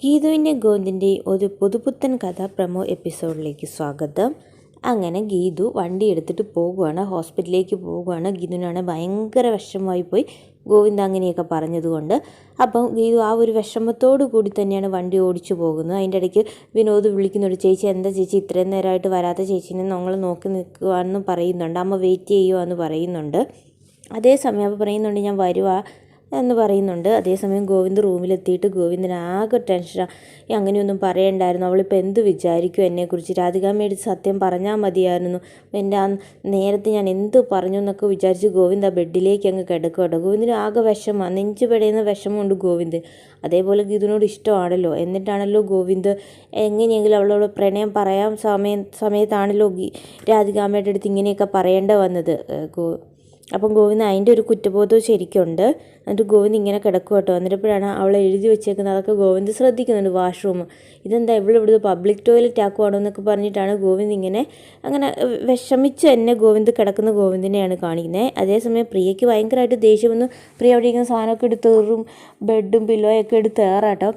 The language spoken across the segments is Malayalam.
ഗീതുവിന്റെയും ഗോന്തിന്റെ ഒരു പുതുപുത്തൻ കഥ പ്രമോ എപ്പിസോഡിലേക്ക് സ്വാഗതം. അങ്ങനെ ഗീതു വണ്ടി എടുത്തിട്ട് പോകുവാണ് ഹോസ്പിറ്റലിലേക്ക് പോകുവാണ്. ഗീതുവിനാണ് ഭയങ്കര വിഷമമായി പോയി ഗോവിന്ദ അങ്ങനെയൊക്കെ പറഞ്ഞതുകൊണ്ട്. അപ്പം ഗീതു ആ ഒരു വിഷമത്തോടു കൂടി തന്നെയാണ് വണ്ടി ഓടിച്ചു പോകുന്നത്. അതിന്റെ ഇടയ്ക്ക് വിനോദ് വിളിക്കുന്നുണ്ട് ചേച്ചി എന്താ ചേച്ചി ഇത്രയും നേരമായിട്ട് വരാത്ത ചേച്ചിനെ നമ്മൾ നോക്കി നിൽക്കുവാന്ന് പറയുന്നുണ്ട്. അമ്മ വെയിറ്റ് ചെയ്യുവാന്ന് പറയുന്നുണ്ട്. അതേസമയം അപ്പോൾ പറയുന്നുണ്ട് ഞാൻ വരുവാ. എന്ന് പറയുന്നുണ്ട്. അതേസമയം ഗോവിന്ദ് റൂമിലെത്തിയിട്ട് ഗോവിന്ദന് ആകെ ടെൻഷനാണ് അങ്ങനെയൊന്നും പറയണ്ടായിരുന്നു. അവളിപ്പോൾ എന്ത് വിചാരിക്കും എന്നെക്കുറിച്ച്? രാധികാമ്മയുടെ സത്യം പറഞ്ഞാൽ മതിയായിരുന്നു. എന്റെ ആ നേരത്തെ ഞാൻ എന്ത് പറഞ്ഞു എന്നൊക്കെ വിചാരിച്ച് ഗോവിന്ദ് ആ ബെഡിലേക്ക് അങ്ങ് കിടക്കും കേട്ടോ. ഗോവിന്ദിന് ആകെ വിഷമമാണ് നെഞ്ചു പെടയുന്ന വിഷമമുണ്ട് ഗോവിന്ദ്. അതേപോലെ ഗീതുവിനോട് ഇഷ്ടമാണല്ലോ. എന്നിട്ടാണല്ലോ ഗോവിന്ദ് എങ്ങനെയെങ്കിലും അവളോട് പ്രണയം പറയാൻ സമയം സമയത്താണല്ലോ രാധികാമ്മയുടെ അടുത്ത് ഇങ്ങനെയൊക്കെ പറയേണ്ട വന്നത്. ഗോ അപ്പം ഗോവിന്ദ് അതിന്റെ ഒരു കുറ്റബോധവും ശരിക്കുണ്ട്. എന്നിട്ട് ഗോവിന്ദ് ഇങ്ങനെ കിടക്കും കേട്ടോ എന്നിട്ടപ്പോഴാണ് അവൾ എഴുതി വെച്ചേക്കുന്നത്. അതൊക്കെ ഗോവിന്ദ് ശ്രദ്ധിക്കുന്നുണ്ട് വാഷ്റൂം. ഇതെന്താ ഇവിടെ ഇവിടുത്തെ പബ്ലിക് ടോയ്ലറ്റ് ആക്കുവാണോ എന്നൊക്കെ പറഞ്ഞിട്ടാണ് ഗോവിന്ദ് ഇങ്ങനെ അങ്ങനെ വിഷമിച്ച് തന്നെ ഗോവിന്ദ് കിടക്കുന്ന ഗോവിന്ദിനെയാണ് കാണിക്കുന്നത് അതേസമയം പ്രിയയ്ക്ക് ഭയങ്കരമായിട്ട് ദേഷ്യം വന്നു. പ്രിയ അവിടെ ഇങ്ങനെ സാധനമൊക്കെ എടുത്ത് എറും ബെഡും പില്ലോയൊക്കെ എടുത്ത് ഏറാട്ടോ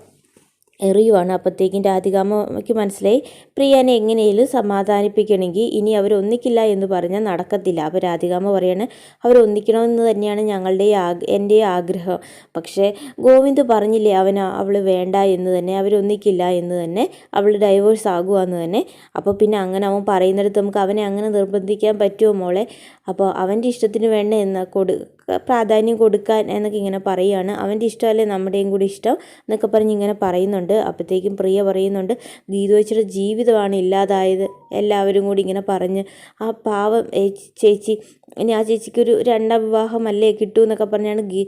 എറിയുവാണ്. അപ്പോഴത്തേക്കും രാധികാമ്മയ്ക്ക് മനസ്സിലായി പ്രിയനെ എങ്ങനെയും സമാധാനിപ്പിക്കണമെങ്കിൽ ഇനി അവരൊന്നിക്കില്ല എന്ന് പറഞ്ഞാൽ നടക്കത്തില്ല. അപ്പോൾ രാധികാമ്മ പറയാണ് അവരൊന്നിക്കണമെന്ന് തന്നെയാണ് ഞങ്ങളുടെ എന്റെ ആഗ്രഹം. പക്ഷേ ഗോവിന്ദ് പറഞ്ഞില്ലേ അവൻ അവൾ വേണ്ട എന്ന് തന്നെ അവരൊന്നിക്കില്ല എന്ന് തന്നെ അവൾ ഡൈവേഴ്സ് എന്ന് തന്നെ. അപ്പോൾ പിന്നെ അങ്ങനെ അവൻ പറയുന്നിടത്ത് നമുക്ക് അവനെ അങ്ങനെ നിർബന്ധിക്കാൻ പറ്റുമോ മോളെ? അപ്പോൾ അവന്റെ ഇഷ്ടത്തിന് വേണ്ട എന്ന കൊടു പ്രാധാന്യം കൊടുക്കാൻ എന്നൊക്കെ ഇങ്ങനെ പറയുകയാണ്. അവന്റെ ഇഷ്ടമല്ലേ? നമ്മുടെയും കൂടി ഇഷ്ടം എന്നൊക്കെ പറഞ്ഞ് ഇങ്ങനെ പറയുന്നുണ്ട്. അപ്പോഴത്തേക്കും പ്രിയ പറയുന്നുണ്ട് ഗീതു വെച്ചിട്ട് ജീവിതമാണ് ഇല്ലാതായത്. എല്ലാവരും കൂടി ഇങ്ങനെ പറഞ്ഞ് ആ പാവം ചേച്ചി ഇനി ആ ചേച്ചിക്കൊരു രണ്ടാം വിവാഹമല്ലേ കിട്ടൂ എന്നൊക്കെ പറഞ്ഞാണ് ഗീ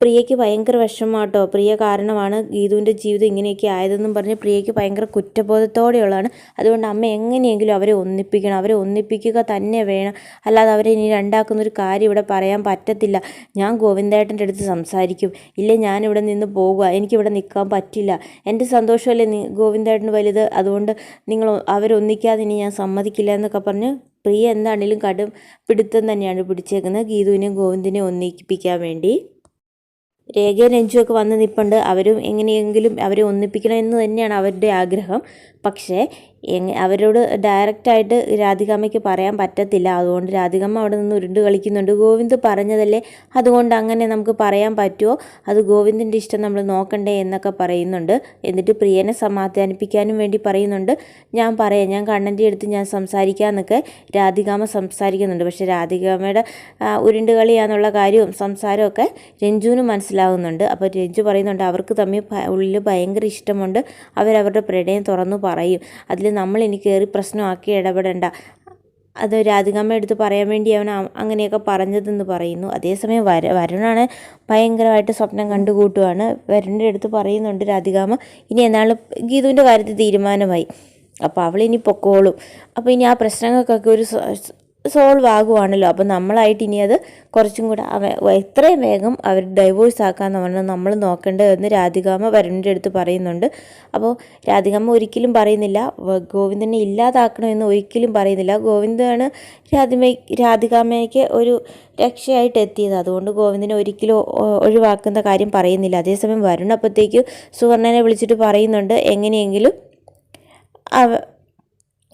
പ്രിയയ്ക്ക് ഭയങ്കര വിഷമമാട്ടോ. പ്രിയ കാരണമാണ് ഗീതുവിന്റെ ജീവിതം ഇങ്ങനെയൊക്കെ ആയതെന്നും പറഞ്ഞ് പ്രിയയ്ക്ക് ഭയങ്കര കുറ്റബോധത്തോടെയുള്ളതാണ്. അതുകൊണ്ട് അമ്മ എങ്ങനെയെങ്കിലും അവരെ ഒന്നിപ്പിക്കണം. അവരെ ഒന്നിപ്പിക്കുക തന്നെ വേണം. അല്ലാതെ അവരെ ഇനി രണ്ടാക്കുന്നൊരു കാര്യം ഇവിടെ പറയാൻ പറ്റത്തില്ല. ഞാൻ ഗോവിന്ദേട്ടന്റെ അടുത്ത് സംസാരിക്കും. ഇല്ലേ ഞാനിവിടെ നിന്ന് പോകുക. എനിക്കിവിടെ നിൽക്കാൻ പറ്റില്ല. എന്റെ സന്തോഷമല്ലേ ഗോവിന്ദേട്ടന് വലുത്? അതുകൊണ്ട് നിങ്ങൾ അവരൊന്നിക്കാതെ ഇനി ഞാൻ സമ്മതിക്കില്ല എന്നൊക്കെ പറഞ്ഞ് പ്രിയ എന്താണെങ്കിലും കടും പിടുത്തം തന്നെയാണ് പിടിച്ചേക്കുന്നത് ഗീതുവിനെയും ഗോവിന്ദിനെയും ഒന്നിപ്പിക്കാൻ വേണ്ടി. രേഖയും രഞ്ജുവൊക്കെ വന്ന് നിൽപ്പുണ്ട് അവരും എങ്ങനെയെങ്കിലും അവരെ ഒന്നിപ്പിക്കണം എന്ന് തന്നെയാണ് അവരുടെ ആഗ്രഹം. പക്ഷേ അവരോട് ഡയറക്റ്റായിട്ട് രാധികാമ്മയ്ക്ക് പറയാൻ പറ്റത്തില്ല. അതുകൊണ്ട് രാധികമ്മ അവിടെ നിന്ന് ഉരുണ്ട് കളിക്കുന്നുണ്ട്. ഗോവിന്ദ് പറഞ്ഞതല്ലേ? അതുകൊണ്ട് അങ്ങനെ നമുക്ക് പറയാൻ പറ്റുമോ അത് ഗോവിന്ദിന്റെ ഇഷ്ടം നമ്മൾ നോക്കണ്ടേ എന്നൊക്കെ പറയുന്നുണ്ട്. എന്നിട്ട് പ്രിയനെ സമാധാനിപ്പിക്കാനും വേണ്ടി പറയുന്നുണ്ട്. ഞാൻ പറയാം ഞാൻ കണ്ണന്റെ അടുത്ത് ഞാൻ സംസാരിക്കാമെന്നൊക്കെ രാധികാമ്മ സംസാരിക്കുന്നുണ്ട്. പക്ഷേ രാധികാമ്മയുടെ ഉരുണ്ട് കളിയാന്നുള്ള കാര്യവും സംസാരമൊക്കെ രഞ്ജുവിന് മനസ്സിലാകുന്നുണ്ട് അപ്പോൾ രഞ്ജു പറയുന്നുണ്ട് അവർക്ക് തമ്മിൽ ഉള്ളിൽ ഭയങ്കര ഇഷ്ടമുണ്ട്. അവരവരുടെ പ്രണയം തുറന്നു പറയും. അതിൽ നമ്മൾ ഇനി കയറി പ്രശ്നമാക്കി ഇടപെടേണ്ട. അത് രാധികമ്മ എടുത്ത് പറയാൻ വേണ്ടി അവൻ അങ്ങനെയൊക്കെ പറഞ്ഞതെന്ന് പറയുന്നു. അതേസമയം വര വരുണാണ് ഭയങ്കരമായിട്ട് സ്വപ്നം കണ്ടുകൂട്ടുവാണ്. വരുണിന്റെ അടുത്ത് പറയുന്നുണ്ട് രാധികാമ ഇനി എന്നാൾ ഗീതുവിന്റെ കാര്യത്തിൽ തീരുമാനമായി. അപ്പോൾ അവളിനി പൊക്കോളും. അപ്പോൾ ഇനി ആ പ്രശ്നങ്ങൾക്കൊക്കെ ഒരു സോൾവ് ആകുവാണല്ലോ. അപ്പോൾ നമ്മളായിട്ട് ഇനി അത് കുറച്ചും കൂടെ അവ എത്രയും വേഗം അവർ ഡൈവോഴ്സ് ആക്കാമെന്ന് നമ്മൾ നോക്കേണ്ടതെന്ന് രാധികാമ്മ വരുണിന്റെ അടുത്ത് പറയുന്നുണ്ട്. അപ്പോൾ രാധികാമ്മ ഒരിക്കലും പറയുന്നില്ല. ഗോവിന്ദനെ ഇല്ലാതാക്കണമെന്ന് ഒരിക്കലും പറയുന്നില്ല. ഗോവിന്ദാണ് രാധിമ രാധികാമ്മയ്ക്ക് ഒരു രക്ഷയായിട്ട് എത്തിയത്. അതുകൊണ്ട് ഗോവിന്ദനെ ഒരിക്കലും ഒഴിവാക്കുന്ന കാര്യം പറയുന്നില്ല. അതേസമയം വരുണപ്പോഴത്തേക്ക് സുവർണനെ വിളിച്ചിട്ട് പറയുന്നുണ്ട്. എങ്ങനെയെങ്കിലും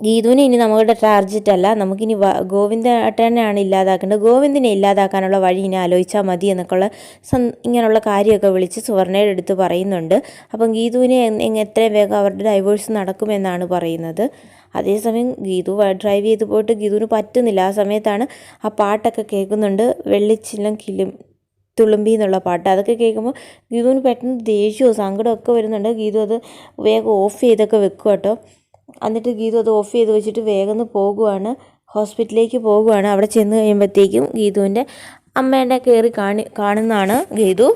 ഗീതുവിനെ ഇനി നമ്മളുടെ ടാർജറ്റ് അല്ല. നമുക്കിനി ഗോവിന്ദേട്ടനാണ് ഇല്ലാതാക്കേണ്ടത്. ഗോവിന്ദിനെ ഇല്ലാതാക്കാനുള്ള വഴി ഇനി ആലോചിച്ചാൽ മതി എന്നൊക്കെയുള്ള ഇങ്ങനെയുള്ള കാര്യമൊക്കെ വിളിച്ച് സുവർണയുടെ അടുത്ത് പറയുന്നുണ്ട്. അപ്പം ഗീതുവിനെ എത്രയും വേഗം അവരുടെ ഡൈവേഴ്സ് നടക്കുമെന്നാണ് പറയുന്നത്. അതേസമയം ഗീതു ഡ്രൈവ് ചെയ്ത് പോയിട്ട് ഗീതുവിന് പറ്റുന്നില്ല. ആ സമയത്താണ് ആ പാട്ടൊക്കെ കേൾക്കുന്നുണ്ട്. വെള്ളിച്ചില്ലം കിലും തുളുമ്പി എന്നുള്ള പാട്ട്. അതൊക്കെ കേൾക്കുമ്പോൾ ഗീതുവിന് പെട്ടെന്ന് ദേഷ്യവും സങ്കടമൊക്കെ വരുന്നുണ്ട്. ഗീതു അത് വേഗം ഓഫ് ചെയ്തൊക്കെ വെക്കും കേട്ടോ എന്നിട്ട് ഗീതു അത് ഓഫ് ചെയ്ത് വെച്ചിട്ട് വേഗം പോകുവാണ്. ഹോസ്പിറ്റലിലേക്ക് പോകുവാണ്. അവിടെ ചെന്ന് കഴിയുമ്പോഴത്തേക്കും ഗീതുവിന്റെ അമ്മേനെ കയറി കാണി കാണുന്നതാണ് ഗീതു.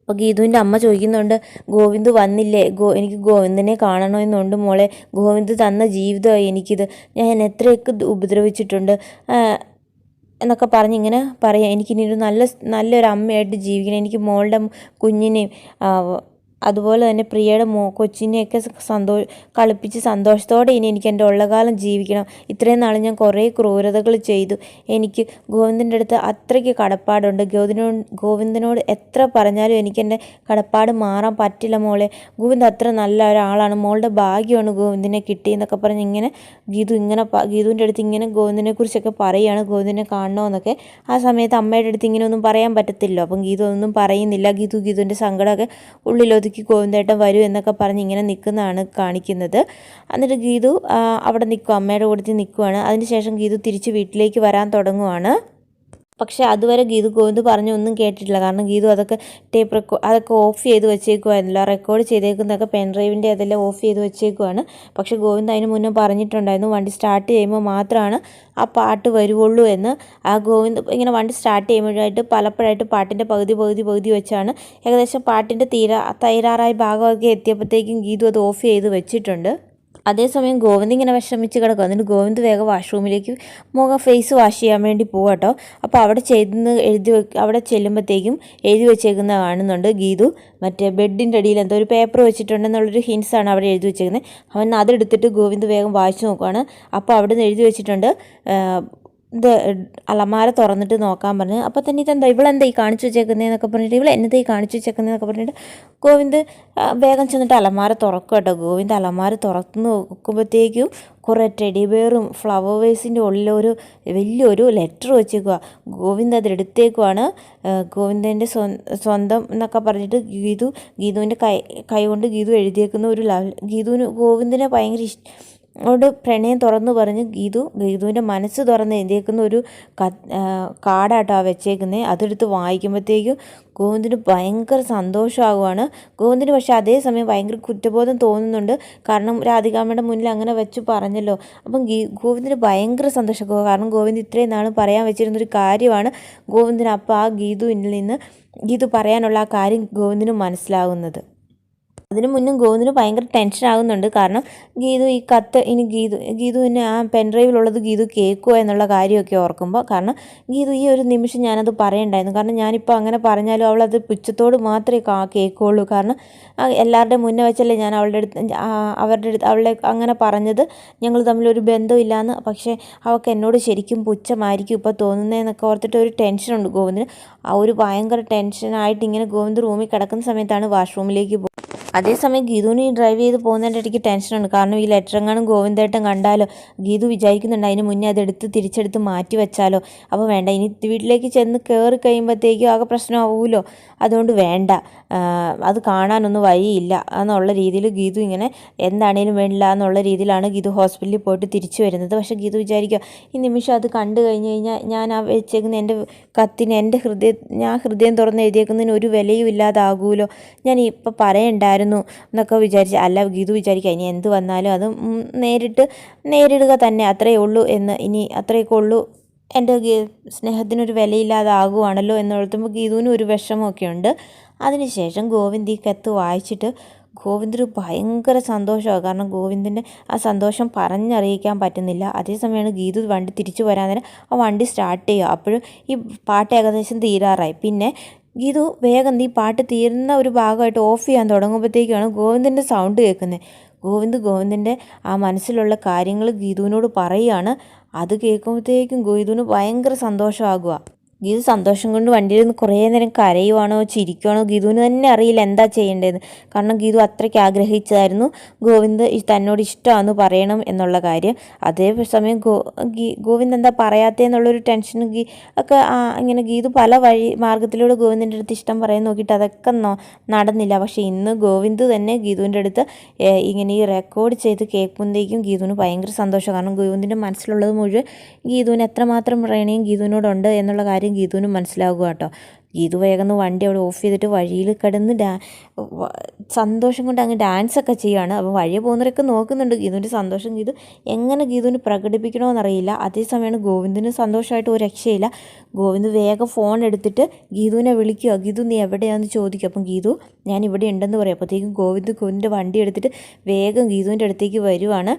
അപ്പോൾ ഗീതുവിന്റെ അമ്മ ചോദിക്കുന്നുണ്ട് ഗോവിന്ദ് വന്നില്ലേ? ഗോ എനിക്ക് ഗോവിന്ദനെ കാണണമെന്നുണ്ട് മോളെ. ഗോവിന്ദ് തന്ന ജീവിതമായി എനിക്കിത്. ഞാൻ എത്രയൊക്കെ ഉപദ്രവിച്ചിട്ടുണ്ട്. എന്നൊക്കെ പറഞ്ഞ് ഇങ്ങനെ പറയാം. എനിക്കിനി ഒരു നല്ല നല്ലൊരു അമ്മയായിട്ട് ജീവിക്കണം. എനിക്ക് മോളുടെ കുഞ്ഞിനെയും അതുപോലെ തന്നെ പ്രിയയുടെ മോ കൊച്ചിനെയൊക്കെ സന്തോ കളിപ്പിച്ച് സന്തോഷത്തോടെ ഇനി എനിക്ക് എന്റെ ഉള്ള കാലം ജീവിക്കണം. ഇത്രയും നാൾ ഞാൻ കുറേ ക്രൂരതകൾ ചെയ്തു. എനിക്ക് ഗോവിന്ദന്റെ അടുത്ത് അത്രയ്ക്ക് കടപ്പാടുണ്ട്. ഗോവിന്ദനോ ഗോവിന്ദനോട് എത്ര പറഞ്ഞാലും എനിക്ക് എന്റെ കടപ്പാട് മാറാൻ പറ്റില്ല മോളെ. ഗോവിന്ദ് അത്ര നല്ല ഒരാളാണ്. മോളുടെ ഭാഗ്യമാണ് ഗോവിന്ദനെ കിട്ടിയെന്നൊക്കെ പറഞ്ഞ് ഇങ്ങനെ ഗീതു ഇങ്ങനെ ഗീതുവിന്റെ അടുത്ത് ഇങ്ങനെ ഗോവിന്ദനെ കുറിച്ചൊക്കെ പറയുകയാണ് ഗോവിന്ദനെ കാണണമെന്നൊക്കെ ആ സമയത്ത് അമ്മയുടെ അടുത്ത് ഇങ്ങനെ ഒന്നും പറയാൻ പറ്റത്തില്ലോ. അപ്പം ഗീതു ഒന്നും പറയുന്നില്ല. ഗീതു ഗീതുവിന്റെ സങ്കടമൊക്കെ ഉള്ളിലൊതുക്കി ഗോവിന്ദേട്ടൻ വരൂ എന്നൊക്കെ പറഞ്ഞ് ഇങ്ങനെ നിൽക്കുന്നതാണ് കാണിക്കുന്നത്. എന്നിട്ട് ഗീതു അവിടെ നിൽക്കും. അമ്മയുടെ കൂട്ടത്തിൽ നിൽക്കുവാണ്. അതിനുശേഷം ഗീതു തിരിച്ച് വീട്ടിലേക്ക് വരാൻ തുടങ്ങുവാണ്. പക്ഷേ അതുവരെ ഗീതു ഗോവിന്ദ് പറഞ്ഞു ഒന്നും കേട്ടിട്ടില്ല. കാരണം ഗീതു അതൊക്കെ ടേപ്പ് റെക്കോ അതൊക്കെ ഓഫ് ചെയ്ത് വെച്ചേക്കുമായിരുന്നല്ലോ റെക്കോർഡ് ചെയ്തേക്കുന്നതൊക്കെ പെൻ ഡ്രൈവിന്റെ അതെല്ലാം ഓഫ് ചെയ്ത് വെച്ചേക്കുവാണ്. പക്ഷേ ഗോവിന്ദ് അതിന് മുന്നേ പറഞ്ഞിട്ടുണ്ടായിരുന്നു വണ്ടി സ്റ്റാർട്ട് ചെയ്യുമ്പോൾ മാത്രമാണ് ആ പാട്ട് വരുവുള്ളൂ എന്ന്. ആ ഗോവിന്ദ് ഇങ്ങനെ വണ്ടി സ്റ്റാർട്ട് ചെയ്യുമ്പോഴായിട്ട് പലപ്പോഴായിട്ട് പാട്ടിന്റെ പകുതി പകുതി പകുതി വെച്ചാണ് ഏകദേശം പാട്ടിന്റെ തീരാ തയ്യാറായ ഭാഗമൊക്കെ എത്തിയപ്പോഴത്തേക്കും ഗീതു അത് ഓഫ് ചെയ്ത് വെച്ചിട്ടുണ്ട്. അതേസമയം ഗോവിന്ദ് ഇങ്ങനെ വിഷമിച്ച് കിടക്കും. എന്നിട്ട് ഗോവിന്ദ് വേഗം വാഷ്റൂമിലേക്ക് മുഖം ഫേസ് വാഷ് ചെയ്യാൻ വേണ്ടി പോവാട്ടോ അപ്പോൾ അവിടെ ചെയ്തെന്ന് എഴുതി അവിടെ ചെല്ലുമ്പോഴത്തേക്കും എഴുതി വെച്ചേക്കുന്ന കാണുന്നുണ്ട് ഗീതു. മറ്റേ ബെഡിന്റെ അടിയിൽ എന്തോ ഒരു പേപ്പർ വെച്ചിട്ടുണ്ടെന്നുള്ളൊരു ഹിൻസാണ് അവിടെ എഴുതി വെച്ചേക്കുന്നത് അവൻ അതെടുത്തിട്ട് ഗോവിന്ദ് വേഗം വായിച്ചു നോക്കുവാണ്. അപ്പോൾ അവിടെ നിന്ന് എഴുതി വെച്ചിട്ടുണ്ട് ഇത് അലമാര തുറന്നിട്ട് നോക്കാൻ പറഞ്ഞു അപ്പോൾ തന്നെ ഇതെന്താ? ഇവളെന്താ ഈ കാണിച്ചു വെച്ചേക്കുന്നതെന്നൊക്കെ പറഞ്ഞിട്ട് ഇവൾ എന്നതാ കാണിച്ചു വെച്ചേക്കുന്നതെന്നൊക്കെ പറഞ്ഞിട്ട് ഗോവിന്ദ് വേഗം ചെന്നിട്ട് അലമാര തുറക്കും കേട്ടോ. ഗോവിന്ദ് അലമാര തുറന്ന് നോക്കുമ്പോഴത്തേക്കും കുറേ ടെഡി ബെയറും ഫ്ലവർ വേസിന്റെ ഉള്ളിലൊരു വലിയൊരു ലെറ്റർ വെച്ചേക്കുക ഗോവിന്ദ് അത് എടുത്തേക്കുവാണ് ഗോവിന്ദന്റെ സ്വന്തം എന്നൊക്കെ പറഞ്ഞിട്ട് ഗീതു ഗീതുവിന്റെ കൈ കൈ കൊണ്ട് ഗീതു എഴുതിയേക്കുന്ന ഒരു ലവ് ഗീതുവിന് ഗോവിന്ദിനെ ഭയങ്കര ഇഷ്ടം അവളോട് പ്രണയം തുറന്നു പറഞ്ഞ് ഗീതു ഗീതുവിന്റെ മനസ്സ് തുറന്ന് എഴുതിയേക്കുന്ന ഒരു കാർഡാട്ടോ ആ വെച്ചേക്കുന്നത് അതെടുത്ത് വായിക്കുമ്പോഴത്തേക്കും ഗോവിന്ദിന് ഭയങ്കര സന്തോഷമാകുവാണ്. ഗോവിന്ദിന് പക്ഷേ അതേസമയം ഭയങ്കര കുറ്റബോധം തോന്നുന്നുണ്ട്. കാരണം രാധികാമ്മയുടെ മുന്നിൽ അങ്ങനെ വെച്ച് പറഞ്ഞല്ലോ. അപ്പം ഗീ ഗോവിന്ദിന് ഭയങ്കര സന്തോഷം. കാരണം ഗോവിന്ദ് ഇത്രയും നാളും പറയാൻ വെച്ചിരുന്നൊരു കാര്യമാണ് ഗോവിന്ദിന് അപ്പം ആ ഗീതുവിൽ നിന്ന് ഗീതു പറയാനുള്ള ആ കാര്യം ഗോവിന്ദിന് മനസ്സിലാകുന്നത് അതിന് മുന്നും ഗോവിന്ദിന് ഭയങ്കര ടെൻഷൻ ആകുന്നുണ്ട് കാരണം ഗീതു ഈ കത്ത് ഇനി ഗീതു ഗീതുവിന് ആ പെൻഡ്രൈവിലുള്ളത് ഗീതു കേൾക്കുക എന്നുള്ള കാര്യമൊക്കെ ഓർക്കുമ്പോൾ കാരണം ഗീതു ഈ ഒരു നിമിഷം ഞാനത് പറയണ്ടായിരുന്നു. കാരണം ഞാനിപ്പോൾ അങ്ങനെ പറഞ്ഞാലും അവളത് പുച്ഛത്തോട് മാത്രമേ കേൾക്കുകയുള്ളൂ കാരണം എല്ലാവരുടെ മുന്നേ വെച്ചല്ലേ ഞാൻ അവളുടെ അടുത്ത് അവരുടെ അടുത്ത് അവളെ അങ്ങനെ പറഞ്ഞത്. ഞങ്ങൾ തമ്മിലൊരു ബന്ധമില്ലാന്ന് പക്ഷേ അവൾക്ക് എന്നോട് ശരിക്കും പുച്ഛമായിരിക്കും ഇപ്പോൾ തോന്നുന്നതെന്നൊക്കെ ഓർത്തിട്ട് ഒരു ടെൻഷനുണ്ട് ഗോവിന്ദിന്. ആ ഒരു ഭയങ്കര ടെൻഷനായിട്ട് ഇങ്ങനെ ഗോവിന്ദ് റൂമിൽ കിടക്കുന്ന സമയത്താണ് വാഷ്റൂമിലേക്ക് പോകുന്നത് അതേസമയം ഗീതുവിന് ഡ്രൈവ് ചെയ്ത് പോകുന്നതിന്റെ ഇടയ്ക്ക് ടെൻഷനുണ്ട് കാരണം ഈ ലെറ്റർ എങ്ങാനും ഗോവിന്ദേട്ടൻ കണ്ടാലോ? ഗീതു വിചാരിക്കുന്നുണ്ട്. അതിന് മുന്നേ അതെടുത്ത് തിരിച്ചെടുത്ത് മാറ്റി വെച്ചാലോ? അപ്പോൾ വേണ്ട. ഇനി വീട്ടിലേക്ക് ചെന്ന് കയറി കഴിയുമ്പോഴത്തേക്കും ആകെ പ്രശ്നമാവുമല്ലോ അതുകൊണ്ട് വേണ്ട. അത് കാണാനൊന്നും വഴിയില്ല എന്നുള്ള രീതിയിൽ ഗീതു ഇങ്ങനെ എന്താണേലും വേണ്ടില്ല എന്നുള്ള രീതിയിലാണ് ഗീതു ഹോസ്പിറ്റലിൽ പോയിട്ട് തിരിച്ചു വരുന്നത്. പക്ഷേ ഗീതു വിചാരിക്കുക ഈ നിമിഷം അത് കണ്ടു കഴിഞ്ഞ് കഴിഞ്ഞാൽ ഞാൻ ആ വെച്ചേക്കുന്ന എന്റെ കത്തിന് എന്റെ ഹൃദയം ഞാൻ ഹൃദയം തുറന്ന് എഴുതിയേക്കുന്നതിന് ഒരു വിലയും ഇല്ലാതാകുമല്ലോ ഞാൻ ഇപ്പം പറയണ്ടായിരുന്നു. എന്നൊക്കെ വിചാരിച്ച് അല്ല ഗീതു വിചാരിക്കുക ഇനി എന്ത് വന്നാലും അത് നേരിട്ട് നേരിടുക തന്നെ അത്രയേ ഉള്ളൂ എന്ന് ഇനി അത്രയൊക്കെ ഉള്ളൂ. എന്റെ സ്നേഹത്തിനൊരു വിലയില്ലാതാകുവാണല്ലോ എന്നോർത്തുമ്പോൾ ഗീതുവിനും ഒരു വിഷമമൊക്കെ ഉണ്ട്. അതിനുശേഷം ഗോവിന്ദ് ഈ കത്ത് വായിച്ചിട്ട് ഗോവിന്ദന് ഭയങ്കര സന്തോഷമാണ്. കാരണം ഗോവിന്ദന്റെ ആ സന്തോഷം പറഞ്ഞറിയിക്കാൻ പറ്റുന്നില്ല. അതേസമയമാണ് ഗീതു വണ്ടി തിരിച്ചു വരാൻ നേരം ആ വണ്ടി സ്റ്റാർട്ട് ചെയ്യുക. അപ്പോഴും ഈ പാട്ട് ഏകദേശം തീരാറായി. പിന്നെ ഗീതു വേഗം നീ പാട്ട് തീരുന്ന ഒരു ഭാഗമായിട്ട് ഓഫ് ചെയ്യാൻ തുടങ്ങുമ്പോഴത്തേക്കാണ് ഗോവിന്ദന്റെ സൗണ്ട് കേൾക്കുന്നത് ഗോവിന്ദ് ഗോവിന്ദന്റെ ആ മനസ്സിലുള്ള കാര്യങ്ങൾ ഗീതുവിനോട് പറയുകയാണ് അത് കേൾക്കുമ്പോഴത്തേക്കും ഗീതുവിന് ഭയങ്കര സന്തോഷമാകുക. ഗീതു സന്തോഷം കൊണ്ട് വണ്ടിയിൽ നിന്ന് കുറേ നേരം കരയുവാണോ ചിരിക്കുവാണോ? ഗീതുവിന് തന്നെ അറിയില്ല എന്താ ചെയ്യേണ്ടതെന്ന്. കാരണം ഗീതു അത്രയ്ക്ക് ആഗ്രഹിച്ചതായിരുന്നു. ഗോവിന്ദ് തന്നോട് ഇഷ്ടമാണെന്ന് പറയണം എന്നുള്ള കാര്യം. അതേ സമയം ഗോ ഗോവിന്ദ് എന്താ പറയാത്തതെന്നുള്ളൊരു ടെൻഷൻ ഗീ ഒക്കെ ഇങ്ങനെ ഗീതു പല വഴി മാർഗത്തിലൂടെ ഗോവിന്ദിന്റെ അടുത്ത് ഇഷ്ടം പറയാൻ നോക്കിയിട്ട് അതൊക്കെ നടന്നില്ല. പക്ഷേ ഇന്ന് ഗോവിന്ദ് തന്നെ ഗീതുവിന്റെ അടുത്ത് ഇങ്ങനെ ഈ റെക്കോർഡ് ചെയ്ത് കേൾക്കുമ്പോഴേക്കും ഗീതുവിന് ഭയങ്കര സന്തോഷം. കാരണം ഗോവിന്ദിന്റെ മനസ്സിലുള്ളത് മുഴുവൻ ഗീതുവിന് എത്രമാത്രം പ്രണയം ഗീതുവിനോടുണ്ട് എന്നുള്ള കാര്യം കാര്യം ഗീതുവിനും മനസ്സിലാവുക കേട്ടോ. ഗീതു വേഗം വണ്ടി അവിടെ ഓഫ് ചെയ്തിട്ട് വഴിയിൽ കിടന്ന് ഡാ സന്തോഷം കൊണ്ട് അങ്ങ് ഡാൻസൊക്കെ ചെയ്യുകയാണ് അപ്പോൾ വഴിയെ പോകുന്നവരൊക്കെ നോക്കുന്നുണ്ട് ഗീതുവിന്റെ സന്തോഷം. ഗീതു എങ്ങനെ ഗീതുവിന് പ്രകടിപ്പിക്കണമെന്നറിയില്ല അതേസമയമാണ് ഗോവിന്ദിന് സന്തോഷമായിട്ട് ഒരു രക്ഷയില്ല. ഗോവിന്ദ് വേഗം ഫോൺ എടുത്തിട്ട് ഗീതുവിനെ വിളിക്കുക. ഗീതു നീ എവിടെയാണെന്ന് ചോദിക്കും അപ്പം ഗീതു ഞാൻ ഇവിടെ ഉണ്ടെന്ന് പറയും. അപ്പോഴത്തേക്കും ഗോവിന്ദ് ഗോവിന്ദിന്റെ വണ്ടി എടുത്തിട്ട് വേഗം ഗീതുവിന്റെ അടുത്തേക്ക് വരുവാണ്.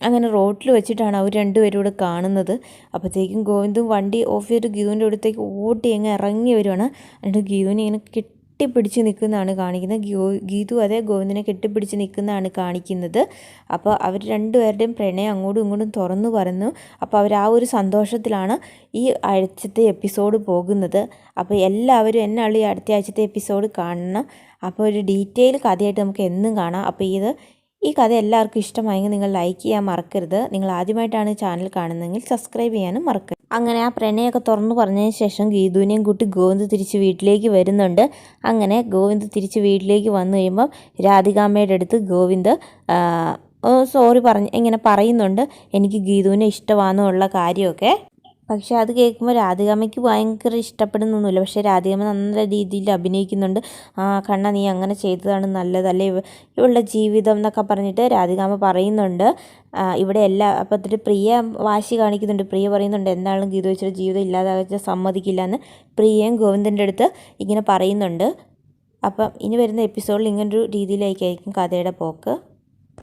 അങ്ങനെ റോട്ടിൽ വെച്ചിട്ടാണ് അവർ രണ്ടുപേരും കൂടെ കാണുന്നത്. അപ്പോഴത്തേക്കും ഗോവിന്ദും വണ്ടി ഓഫ് ചെയ്തിട്ട് ഗീതുവിന്റെ അടുത്തേക്ക് ഓട്ടി അങ്ങ് ഇറങ്ങി വരുവാണ്. എന്നിട്ട് ഗീതുവിനെ ഇങ്ങനെ കെട്ടിപ്പിടിച്ച് നിൽക്കുന്നതാണ് കാണിക്കുന്നത്. ഗീ ഗീതു അതേ ഗോവിന്ദനെ കെട്ടിപ്പിടിച്ച് നിൽക്കുന്നതാണ് കാണിക്കുന്നത്. അപ്പോൾ അവർ രണ്ടുപേരുടെയും പ്രണയം അങ്ങോട്ടും ഇങ്ങോട്ടും തുറന്നു പറഞ്ഞു അപ്പോൾ അവർ ആ ഒരു സന്തോഷത്തിലാണ് ഈ ആഴ്ചത്തെ എപ്പിസോഡ് പോകുന്നത്. അപ്പോൾ എല്ലാവരും എന്നാണ് ഈ അടുത്ത ആഴ്ചത്തെ എപ്പിസോഡ് കാണണം. അപ്പോൾ ഒരു ഡീറ്റെയിൽ കഥയായിട്ട് നമുക്ക് എന്നും കാണാം. അപ്പോൾ ഇത് ഈ കഥ എല്ലാവർക്കും ഇഷ്ടമായെങ്കിൽ നിങ്ങൾ ലൈക്ക് ചെയ്യാൻ മറക്കരുത്. നിങ്ങൾ ആദ്യമായിട്ടാണ് ചാനൽ കാണുന്നതെങ്കിൽ സബ്സ്ക്രൈബ് ചെയ്യാനും മറക്കരുത്. അങ്ങനെ ആ പ്രണയമൊക്കെ തുറന്നു പറഞ്ഞതിന് ശേഷം ഗീതുവിനെയും കൂട്ടി ഗോവിന്ദ് തിരിച്ച് വീട്ടിലേക്ക് വരുന്നുണ്ട്. അങ്ങനെ ഗോവിന്ദ് തിരിച്ച് വീട്ടിലേക്ക് വന്നു കഴിയുമ്പം രാധികാമ്മയുടെ അടുത്ത് ഗോവിന്ദ് സോറി പറഞ്ഞ് ഇങ്ങനെ പറയുന്നുണ്ട്. എനിക്ക് ഗീതുവിനെ ഇഷ്ടമാണെന്നുള്ള കാര്യമൊക്കെ പക്ഷെ അത് കേൾക്കുമ്പോൾ രാധികാമ്മയ്ക്ക് ഭയങ്കര ഇഷ്ടപ്പെടുന്നൊന്നുമില്ല. പക്ഷേ രാധികാമ്മ നല്ല രീതിയിൽ അഭിനയിക്കുന്നുണ്ട്. ആ കണ്ണ നീ അങ്ങനെ ചെയ്തതാണ് നല്ലതല്ലേ? ഇവ- ഇവളുടെ ജീവിതം എന്നൊക്കെ പറഞ്ഞിട്ട് രാധികാമ്മ പറയുന്നുണ്ട്. ഇവിടെ എല്ലാ അപ്പോൾ എന്നിട്ട് പ്രിയ വാശി കാണിക്കുന്നുണ്ട്. പ്രിയ പറയുന്നുണ്ട് എന്താണെങ്കിലും ഗീത വെച്ചൊരു ജീവിതം ഇല്ലാതാക്കാൻ സമ്മതിക്കില്ല എന്ന് പ്രിയയും ഗോവിന്ദന്റെ അടുത്ത് ഇങ്ങനെ പറയുന്നുണ്ട്. അപ്പം ഇനി വരുന്ന എപ്പിസോഡിൽ ഇങ്ങനൊരു രീതിയിലേക്കായിരിക്കും കഥയുടെ പോക്ക്.